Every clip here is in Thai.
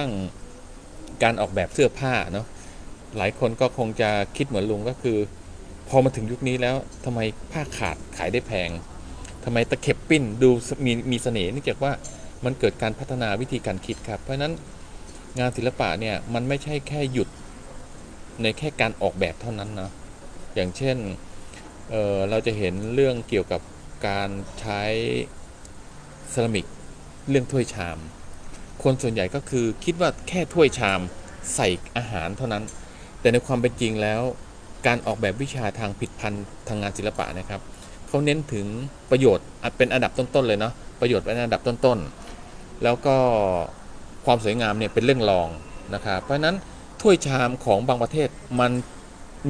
างการออกแบบเสื้อผ้าเนาะหลายคนก็คงจะคิดเหมือนลุงก็คือ พอมาถึงยุคนี้แล้วทำไมผ้าขาดขายได้แพงทำไมตะเข็บปิ้นดูมีมีเสน่ห์เนื่องจากว่ามันเกิดการพัฒนาวิธีการคิดครับ เพราะฉะนั้นงานศิลปะเนี่ยมันไม่ใช่แค่หยุดในแค่การออกแบบเท่านั้นนะอย่างเช่นเเราจะเห็นเรื่องเกี่ยวกับการใช้เซรามิกเรื่องถ้วยชาม คนส่วนใหญ่ก็คือคิดว่าแค่ถ้วยชามใส่อาหารเท่านั้น แต่ในความเป็นจริงแล้ว การออกแบบวิชาทางผิดพันธ์ทางงานศิลปะนะครับเขาเน้นถึงประโยชน์อะเป็นอันดับต้นๆเลยเนาะประโยชน์เป็นอันดับต้นๆ แล้วก็ความสวยงามเนี่ยเป็นเรื่องรองนะครับเพราะฉะนั้นถ้วยชามของบางประเทศมัน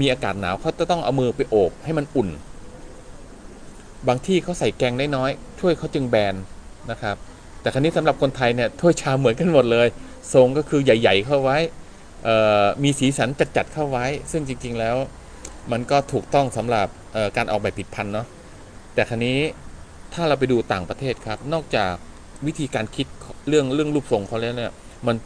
มีอากาศหนาวเขาจะต้องเอามือไปโอบให้มันอุ่น บางที่เขาใส่แกงน้อยๆถ้วยเขาจึงแบนนะครับ แต่ครั้นี้สำหรับคนไทยเนี่ยถ้วยชามเหมือนกันหมดเลย ทรงก็คือใหญ่ ๆ เข้าไว้มีสีสันจัดๆเข้าไว้ ซึ่งจริง ๆแล้ว มันก็ถูกต้องสำหรับการออกแบบผิดพันเนาะแต่ครั้นี้ถ้าเราไปดูต่างประเทศครับ นอกจากวิธีการคิดเรื่องเรื่องรูปทรงเขาแล้วเนี่ยมัน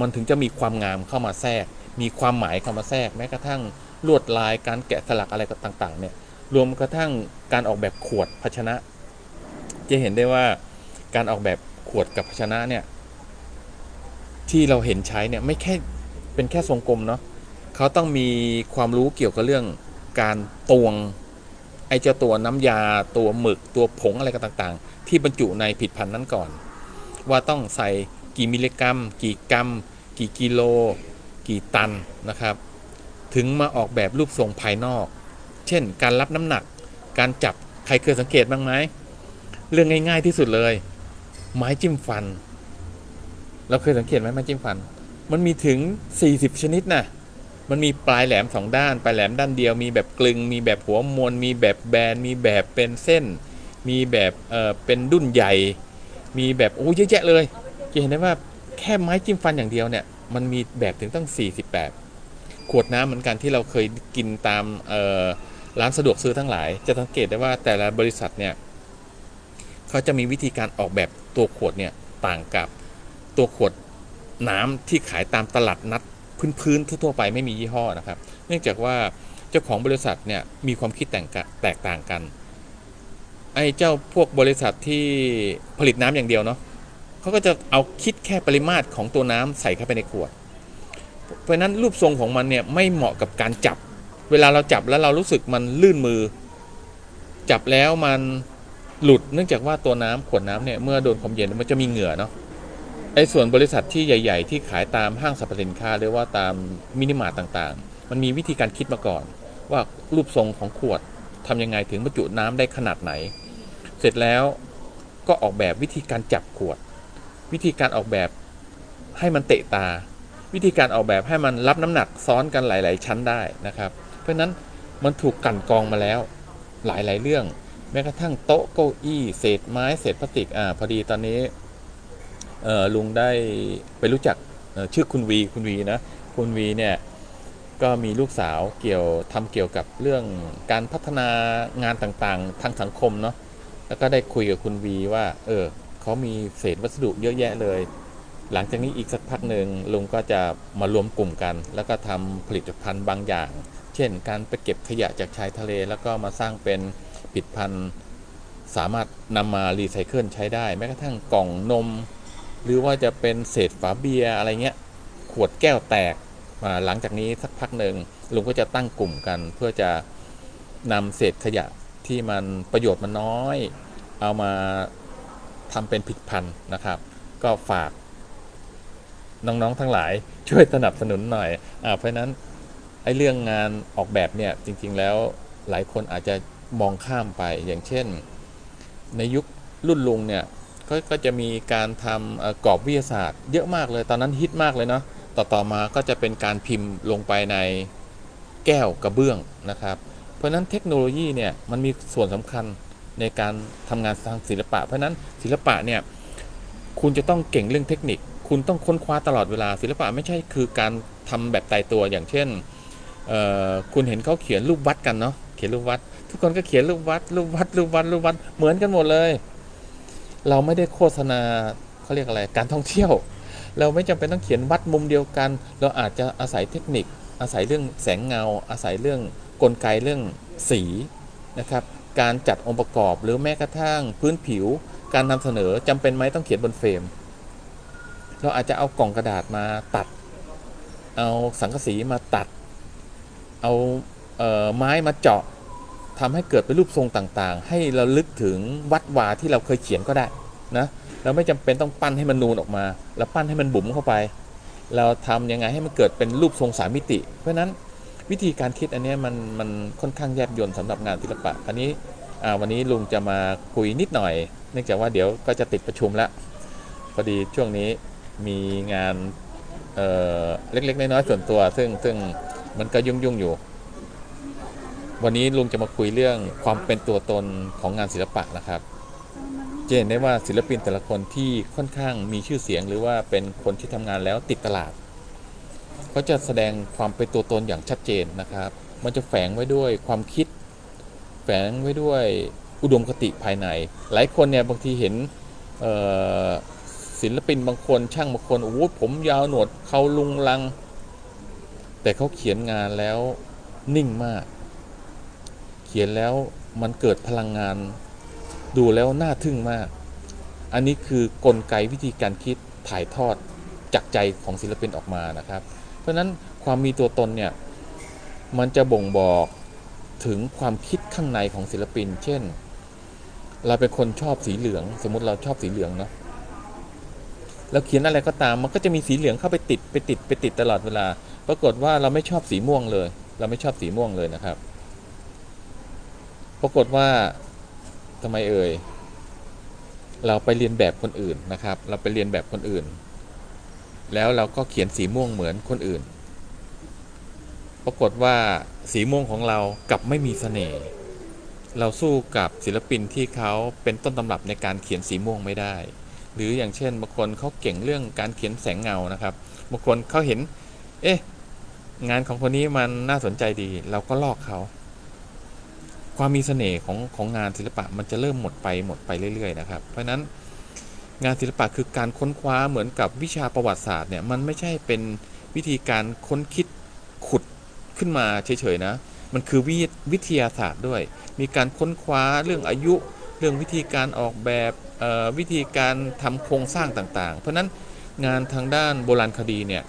มันถึงจะมีความงามเข้ามาแทรก มีความหมายเข้ามาแทรกแม้กระทั่งลวดลายการแกะสลักอะไรต่างๆเนี่ยรวมกระทั่งการออกแบบขวดภาชนะ จะเห็นได้ว่าการออกแบบ ขวดกับภาชนะเนี่ย ที่เราเห็นใช้เนี่ยไม่แค่เป็นแค่ทรงกลมเนาะเขาต้องมีความรู้เกี่ยวกับเรื่องการตวงไอเจ้าตัวน้ำยาตัวหมึกตัวผงอะไรกันต่างๆ ที่บรรจุในผิดพันธุ์นั้นก่อน ว่าต้องใส่กี่มิลลิกรัม กี่กรัม กี่กิโล กี่ตันนะครับ ถึงมาออกแบบรูปทรงภายนอก เช่น การรับน้ำหนัก การจับใครเคยสังเกตบ้างไหมเรื่องง่าย ๆที่สุดเลย ไม้จิ้มฟัน เราเคยสังเกตไหมไม้จิ้มฟัน มันมีถึง 40 ชนิดนะมันมีปลายแหลมสองด้าน ปลายแหลมด้านเดียว มีแบบกลึง มีแบบหัวมวนมีแบบแบน มีแบบเป็นเส้น มีแบบเอ่อเป็นดุ้นใหญ่ มีแบบโอ้เยอะแยะเลยจะเห็นได้ว่าแค่ไม้จิ้มฟันอย่างเดียวเนี่ย มันมีแบบถึงตั้ง 40 แบบ ขวดน้ำเหมือนกันที่เราเคยกินตามร้านสะดวกซื้อทั้งหลาย จะสังเกตได้ว่าแต่ละบริษัทเนี่ยเขาจะมีวิธีการออกแบบ ตัวขวดเนี่ยต่างกับตัวขวดน้ำที่ขายตามตลาดนัดพื้นๆทั่วๆไปไม่มียี่ห้อนะครับ เนื่องจากว่าเจ้าของบริษัทเนี่ยมีความคิดแตกแตกต่างกันไอ้เจ้าพวกบริษัทที่ผลิตน้ำอย่างเดียวเนาะเขาก็จะเอาคิดแค่ปริมาตรของตัวน้ำใส่เข้าไปในขวด เพราะนั้นรูปทรงของมันเนี่ยไม่เหมาะกับการจับ เวลาเราจับแล้วเรารู้สึกมันลื่นมือ จับแล้วมัน หลุดเนื่องจากว่าตัวน้ำขวดน้ำเนี่ยเมื่อโดนความเย็นมันจะมีเหงื่อเนาะไอ้ส่วนบริษัทที่ใหญ่ ๆ ที่ขายตามห้างสรรพสินค้าหรือว่าตามมินิมาร์ทต่างๆ มันมีวิธีการคิดมาก่อน ว่ารูปทรงของขวดทำยังไงถึงบรรจุน้ำได้ขนาดไหน เสร็จแล้วก็ออกแบบวิธีการจับขวด วิธีการออกแบบให้มันเตะตา วิธีการออกแบบให้มันรับน้ำหนักซ้อนกันหลาย ๆ ชั้นได้นะครับ เพราะฉะนั้นมันถูกกั่นกรองมาแล้วหลาย ๆ เรื่อง แม้กระทั่งโต๊ะเก้าอี้เศษไม้เศษพลาสติกอ่าพอดีตอนนี้ลุงได้ไปรู้จักชื่อคุณวีคุณวีนะคุณวีเนี่ยก็มีลูกสาวเกี่ยวทำเกี่ยวกับเรื่องการพัฒนางานต่างๆ ทางสังคมเนาะแล้วก็ได้คุยกับคุณวีว่า เออเขามีเศษวัสดุเยอะแยะเลย หลังจากนี้อีกสักพักหนึ่งลุงก็จะมารวมกลุ่มกัน แล้วก็ทำผลิตภัณฑ์บางอย่าง เช่น การไปเก็บขยะจากชายทะเลแล้วก็มาสร้างเป็น ผลิตภัณฑ์สามารถนำมารีไซเคิลใช้ได้ แม้กระทั่งกล่องนม หรือว่าจะเป็นเศษฝาเบียร์อะไรเงี้ย ขวดแก้วแตกมาหลังจากนี้สักพักหนึ่งลุงก็จะตั้งกลุ่มกัน เพื่อจะนำเศษขยะที่มันประโยชน์มันน้อย เอามาทำเป็นผลิตภัณฑ์นะครับ ก็ฝาก น้องๆทั้งหลายช่วยสนับสนุนหน่อยอเพราะนั้นไอ้เรื่องงานออกแบบเนี่ยจริง ๆ แล้วหลายคนอาจจะ มองข้ามไปอย่างเช่น ในยุครุ่นลุงเนี่ยก็ก็จะมีการทำกรอบวิทยาศาสตร์ เยอะมากเลยตอนนั้นฮิตมากเลยเนาะต่อต่อมาก็จะเป็นการพิมพ์ลงไปในแก้วกระเบื้องนะครับ เพราะนั้นเทคโนโลยีเนี่ยมันมีส่วนสำคัญในการทำงานทางศิลปะ เพราะนั้นศิลปะเนี่ยคุณจะต้องเก่งเรื่องเทคนิค คุณต้องค้นคว้าตลอดเวลาศิลปะไม่ใช่คือการทำแบบตายตัวอย่างเช่น คุณเห็นเขาเขียนรูปวัดกันเนาะเขียนรูปวัด ทุกคนก็เขียนรูปวัดรูปวัดรูปวัดรูปวัดเหมือนกันหมดเลย เราไม่ได้โฆษณาเขาเรียกอะไรการท่องเที่ยว เราไม่จำเป็นต้องเขียนวัดมุมเดียวกัน เราอาจจะอาศัยเทคนิค อาศัยเรื่องแสงเงา อาศัยเรื่องกลไกเรื่องสีนะครับการจัดองค์ประกอบหรือแม้กระทั่งพื้นผิว การนำเสนอจำเป็นไหมต้องเขียนบนเฟรม เราอาจจะเอากล่องกระดาษมาตัด เอาสังกะสีมาตัด เอาเออไม้มาเจาะ ทำให้เกิดเป็นรูปทรงต่างๆ ให้เราลึกถึงวัดวาที่เราเคยเขียนก็ได้นะเราไม่จำเป็นต้องปั้นให้มันนูนออกมา แล้วปั้นให้มันบุ๋มเข้าไป เราทำยังไงให้มันเกิดเป็นรูปทรงสามมิติ เพราะนั้นวิธีการคิดอันนี้มันมันค่อนข้างแยบยลสำหรับงานศิลปะ อันนี้วันนี้ลุงจะมาคุยนิดหน่อย เนื่องจากว่าเดี๋ยวก็จะติดประชุมแล้วพอดีช่วงนี้มีงานเเล็กๆน้อยๆส่วนตัว ซึ่งซึ่งมันก็ยุ่งๆอยู่ วันนี้ลุงจะมาคุยเรื่องความเป็นตัวตนของงานศิลปะนะครับ จะเห็นได้ว่าศิลปินแต่ละคนที่ค่อนข้างมีชื่อเสียง หรือว่าเป็นคนที่ทำงานแล้วติดตลาดเขาจะแสดงความเป็นตัวตนอย่างชัดเจนนะครับ มันจะแฝงไว้ด้วยความคิด แฝงไว้ด้วยอุดมคติภายใน หลายคนเนี่ยบางทีเห็นศิลปินบางคนช่างบางคนโอ้โหผมยาวหนวดเขาลุงลัง แต่เขาเขียนงานแล้วนิ่งมาก ขียนแล้วมันเกิดพลังงาน ดูแล้วน่าทึ่งมาก อันนี้คือกลไกวิธีการคิดถ่ายทอดจากใจของศิลปินออกมานะครับ เพราะนั้นความมีตัวตนเนี่ยมันจะบ่งบอกถึงความคิดข้างในของศิลปิน เช่น เราเป็นคนชอบสีเหลือง สมมติเราชอบสีเหลืองเนาะแล้วเขียนอะไรก็ตามมันก็จะมีสีเหลืองเข้าไปติดไปติดไปติดตลอดเวลา ปรากฏว่าเราไม่ชอบสีม่วงเลย เราไม่ชอบสีม่วงเลยนะครับ ปรากฏว่าทำไมเอ่ย เราไปเรียนแบบคนอื่นนะครับ เราไปเรียนแบบคนอื่น แล้วเราก็เขียนสีม่วงเหมือนคนอื่น ปรากฏว่าสีม่วงของเรากลับไม่มีเสน่ห์ เราสู้กับศิลปินที่เขาเป็นต้นตำรับในการเขียนสีม่วงไม่ได้ หรืออย่างเช่นบางคนเขาเก่งเรื่องการเขียนแสงเงานะครับบางคนเขาเห็น เอ๊ะ งานของคนนี้มันน่าสนใจดี เราก็ลอกเขา ความมีเสน่ห์ของของงานศิลปะมันจะเริ่มหมดไปหมดไปเรื่อยๆนะครับ เพราะนั้นงานศิลปะคือการค้นคว้าเหมือนกับวิชาประวัติศาสตร์เนี่ยมันไม่ใช่เป็นวิธีการค้นคิดขุดขึ้นมาเฉยๆนะมันคือวิวทยาศาสตร์ด้วย มีการค้นคว้าเรื่องอายุ เรื่องวิธีการออกแบบวิธีการทำโครงสร้างต่างๆ เพราะฉะนั้นงานทางด้านโบราณคดีเนี่ย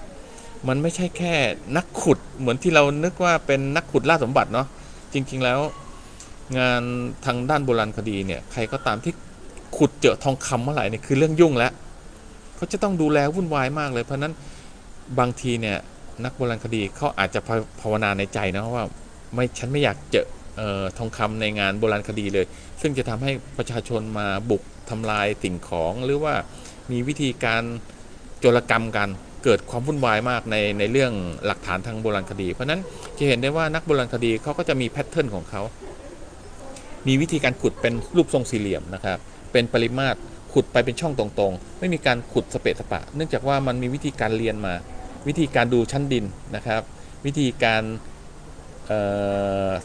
มันไม่ใช่แค่นักขุดเหมือนที่เรานึกว่าเป็นนักขุดล่าสมบัติเนาะจริงๆแล้ว งานทางด้านโบราณคดีเนี่ยใครก็ตามที่ขุดเจอทองคำเมื่อไหร่เนี่ยคือเรื่องยุ่งแล้วเขาจะต้องดูแลวุ่นวายมากเลย เพราะนั้นบางทีเนี่ยนักโบราณคดีเขาอาจจะภาวนาในใจนะว่าไม่ฉันไม่อยากเจอเออทองคำในงานโบราณคดีเลย ซึ่งจะทำให้ประชาชนมาบุกทำลายสิ่งของหรือว่ามีวิธีการโจรกรรมกันเกิดความวุ่นวายมากในในเรื่องหลักฐานทางโบราณคดี เพราะนั้นจะเห็นได้ว่านักโบราณคดีเขาก็จะมีแพทเทิร์นของเขา มีวิธีการขุดเป็นรูปทรงสี่เหลี่ยมนะครับ เป็นปริมาตรขุดไปเป็นช่องตรงๆ ไม่มีการขุดสเปะสปะ เนื่องจากว่ามันมีวิธีการเรียนมา วิธีการดูชั้นดินนะครับ วิธีการ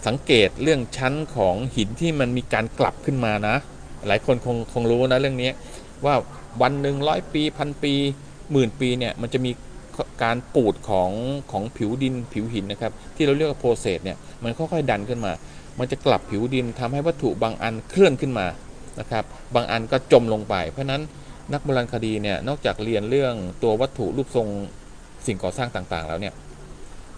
สังเกตเรื่องชั้นของหินที่มันมีการกลับขึ้นมานะ หลายคนคงคงรู้นะเรื่องนี้ว่าวันหนึ่งร้อยปีพันปีหมื่นปีเนี่ยมันจะมีการปูดของของผิวดินผิวหินนะครับ ที่เราเรียกว่าโปรเซสเนี่ยมันค่อยๆดันขึ้นมา มันจะกลับผิวดินทำให้วัตถุบางอันเคลื่อนขึ้นมานะครับ บางอันก็จมลงไป เพราะนั้นนักโบราณคดีเนี่ยนอกจากเรียนเรื่องตัววัตถุรูปทรงสิ่งก่อสร้างต่างๆ แล้วเนี่ย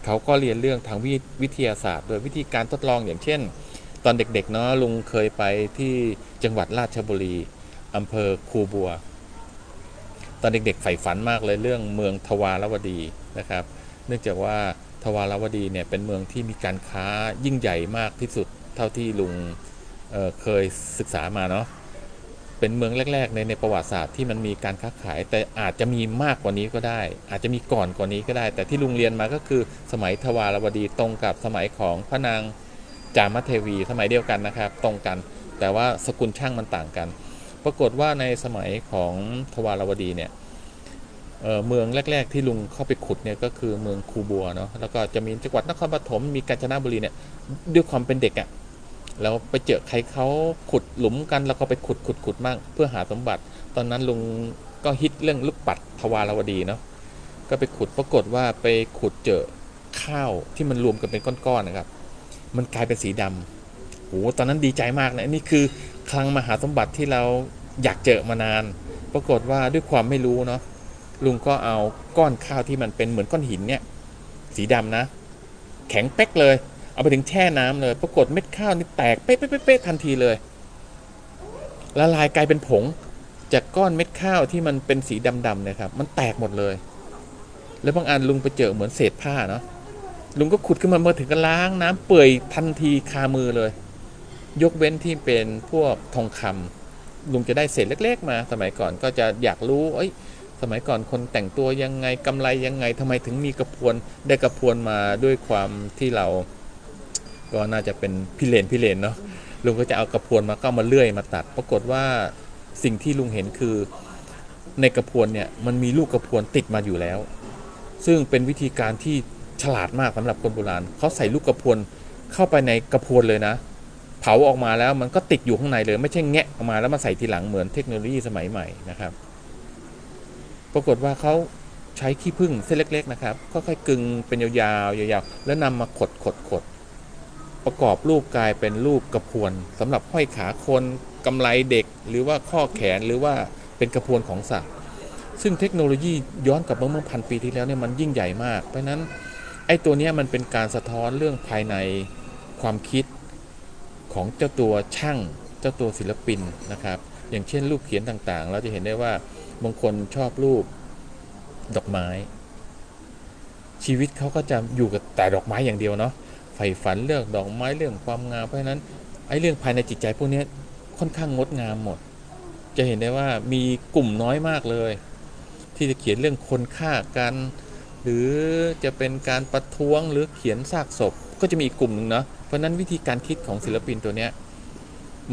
เขาก็เรียนเรื่องทางวิวิทยาศาสตร์ โดยวิธีการทดลองอย่างเช่น ตอนเด็กๆเนาะลุงเคยไปที่จังหวัดราชบุรีอำเภอคูบัว ตอนเด็กๆใฝ่ฝันมากเลยเรื่องเมืองทวารวดีนะครับ เนื่องจากว่า ทวารวดีเนี่ยเป็นเมืองที่มีการค้ายิ่งใหญ่มากที่สุดเท่าที่ลุงเเคยศึกษามาเนาะเป็นเมืองแรก ๆ ในในประวัติศาสตร์ที่มันมีการค้าขาย แต่อาจจะมีมากกว่านี้ก็ได้ อาจจะมีก่อนกว่านี้ก็ได้ แต่ที่ลุงเรียนมาก็คือสมัยทวารวดีตรงกับสมัยของพระนางจามเทวีสมัยเดียวกันนะครับ ตรงกัน แต่ว่าสกุลช่างมันต่างกัน ปรากฏว่าในสมัยของทวารวดีเนี่ย เมืองแรก ๆ ที่ลุงเข้าไปขุดเนี่ยก็คือเมืองคูบัวเนาะแล้วก็จะมีจังหวัดนครปฐมมีกาญจนบุรีเนี่ยด้วยความเป็นเด็กอะ่ะเราไปเจอใครเขาขุดหลุมกันเราก็ไปขุดขุดขุดมั่งเพื่อหาสมบัติ ตอนนั้นลุงก็ฮิตเรื่องลูกปัดทวารวดีเนาะก็ไปขุดปรากฏว่าไปขุดเจอข้าวที่มันรวมกันเป็นก้อนๆนะครับ มันกลายเป็นสีดำโอ้ตอนนั้นดีใจมากนะนี่คือคลังมหาสมบัติที่เราอยากเจอมานาน ปรากฏว่าด้วยความไม่รู้เนาะ ลุงก็เอาก้อนข้าวที่มันเป็นเหมือนก้อนหินเนี่ย สีดำนะ แข็งเป๊กเลย เอาไปถึงแช่น้ำเลย ปรากฏเม็ดข้าวนี่แตกเป๊ะเป๊ะเป๊ะทันทีเลยละลายกลายเป็นผง จากก้อนเม็ดข้าวที่มันเป็นสีดำๆนี่ยครับ มันแตกหมดเลย แล้วบางอันลุงไปเจอเหมือนเศษผ้าเนาะลุงก็ขุดขึ้นมาเมื่อถึงก็ล้างน้ำเปื่อยทันทีคามือเลย ยกเว้นที่เป็นพวกทองคำลุงจะได้เศษเล็ก ๆ มาสมัยก่อนก็จะอยากรู้เอ้ย สมัยก่อนคนแต่งตัวยังไงกำไรยังไงทำไมถึงมีกระพวนได้กระพวนมาด้วยความที่เรา ก็น่าจะเป็นพิเรนพิเรนเนาะลุงก็จะเอากระพวนมาก็เอามาเลื่อยมาตัด ปรากฏว่าสิ่งที่ลุงเห็นคือในกระพวนเนี่ยมันมีลูกกระพวนติดมาอยู่แล้ว ซึ่งเป็นวิธีการที่ฉลาดมากสำหรับคนโบราณเขาใส่ลูกกระพวนเข้าไปในกระพวนเลยนะ เผาออกมาแล้วมันก็ติดอยู่ข้างในเลย ไม่ใช่แงะออกมาแล้วมาใส่ทีหลังเหมือนเทคโนโลยีสมัยใหม่นะครับ ปรากฏว่าเขาใช้ขี้ผึ้งเส้นเล็ก ๆ นะครับค่อยๆกึงเป็นยาวๆยาวๆแล้วนำมาขดขดขดประกอบรูปกลายเป็นรูปกระพวนสำหรับห้อยขาคนกำไลเด็ก หรือว่าข้อแขนหรือว่าเป็นกระพวนของสัตว์ซึ่งเทคโนโลยีย้อนกลับมาเมื่อพันปีที่แล้วเนี่ยมันยิ่งใหญ่มาก เพราะนั้นไอ้ตัวนี้มันเป็นการสะท้อนเรื่องภายในความคิดของเจ้าตัวช่างเจ้าตัวศิลปินนะครับ อย่างเช่นรูปเขียนต่างๆ เราจะเห็นได้ว่า บางคนชอบรูปดอกไม้ ชีวิตเขาก็จะอยู่กับแต่ดอกไม้อย่างเดียวเนาะใฝ่ฝันเรื่องดอกไม้เรื่องความงามเพราะฉะนั้นไอ้เรื่องภายในจิตใจพวกนี้ค่อนข้างงดงามหมด จะเห็นได้ว่ามีกลุ่มน้อยมากเลย ที่จะเขียนเรื่องคนฆ่ากัน หรือจะเป็นการประท้วงหรือเขียนซากศพ ก็จะมีกลุ่มหนึ่งเนาะเพราะฉะนั้นวิธีการคิดของศิลปินตัวเนี้ย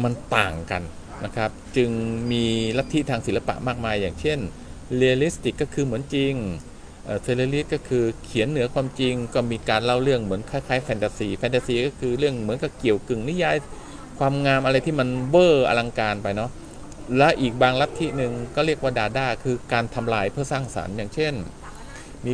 มันต่างกัน นะครับจึงมีลัทธิทางศิลปะมากมาย อย่างเช่นเรียลลิสติกก็คือเหมือนจริงเทเลลิสก็คือเขียนเหนือความจริงก็มีการเล่าเรื่องเหมือนคล้ายๆแฟนตาซีแฟนตาซีก็คือเรื่องเหมือนกับเกี่ยวกึ่งนิยายความงามอะไรที่มันเวอร์อลังการไปเนาะและอีกบางลัทธิหนึ่งก็เรียกว่าดาด้าคือการทำลายเพื่อสร้างสารรค์อย่างเช่นมี